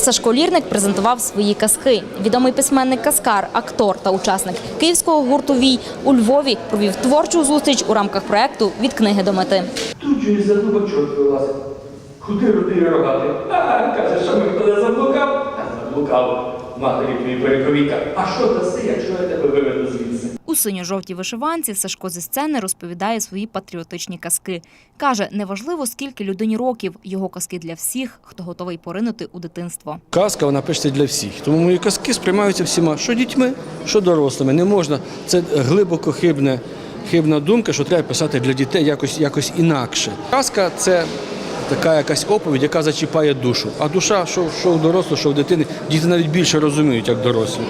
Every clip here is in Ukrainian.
Сашко Лірник презентував свої казки. Відомий письменник Каскар, актор та учасник київського гурту Вій у Львові провів творчу зустріч у рамках проекту від книги до мети. Тут же за дуба чорт вилазить. Куди родий рогати? А, каже, що ми коли заблукав? А заблукав. Матері твої перековіка. А що даси, якщо я тебе виведу звідси? У синьо-жовтій вишиванці Сашко зі сцени розповідає свої патріотичні казки. Каже, неважливо скільки людині років, його казки для всіх, хто готовий поринути у дитинство. Казка вона пишеться для всіх. Тому мої казки сприймаються всіма, що дітьми, що дорослими. Не можна. Це глибоко хибне, хибна думка, що треба писати для дітей якось, якось інакше. Казка це така якась оповідь, яка зачіпає душу. А душа, що, що в дорослого, що в дитини, діти навіть більше розуміють, як дорослі.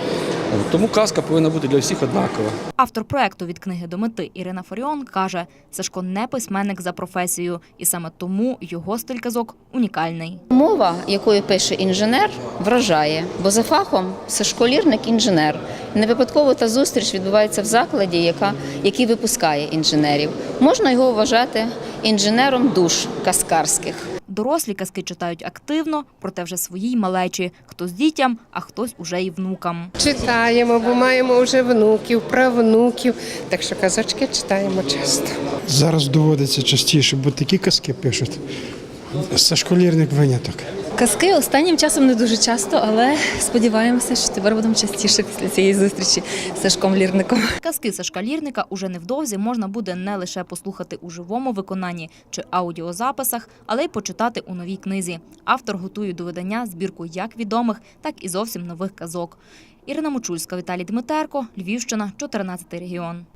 Тому казка повинна бути для всіх однакова. Автор проекту від книги до мети Ірина Фаріон каже, Сашко не письменник за професією, і саме тому його стиль казок унікальний. Мова, якою пише інженер, вражає, бо за фахом Сашко-лірник інженер. Не випадково та зустріч відбувається в закладі, яка, який випускає інженерів. Можна його вважати інженером душ каскарських. Дорослі казки читають активно, проте вже своїй малечі, хтось дітям, а хтось уже й внукам. Читаємо, бо маємо вже внуків, правнуків. Так що казочки читаємо часто. Зараз доводиться частіше, бо такі казки пишуть. Це школірник виняток. Казки останнім часом не дуже часто, але сподіваємося, що тепер будемо частіше після цієї зустрічі з Сашком Лірником. Казки Сашка Лірника уже невдовзі можна буде не лише послухати у живому виконанні чи аудіозаписах, але й почитати у новій книзі. Автор готує до видання збірку як відомих, так і зовсім нових казок. Ірина Мочульська, Віталій Дмитерко, Львівщина, 14 регіон.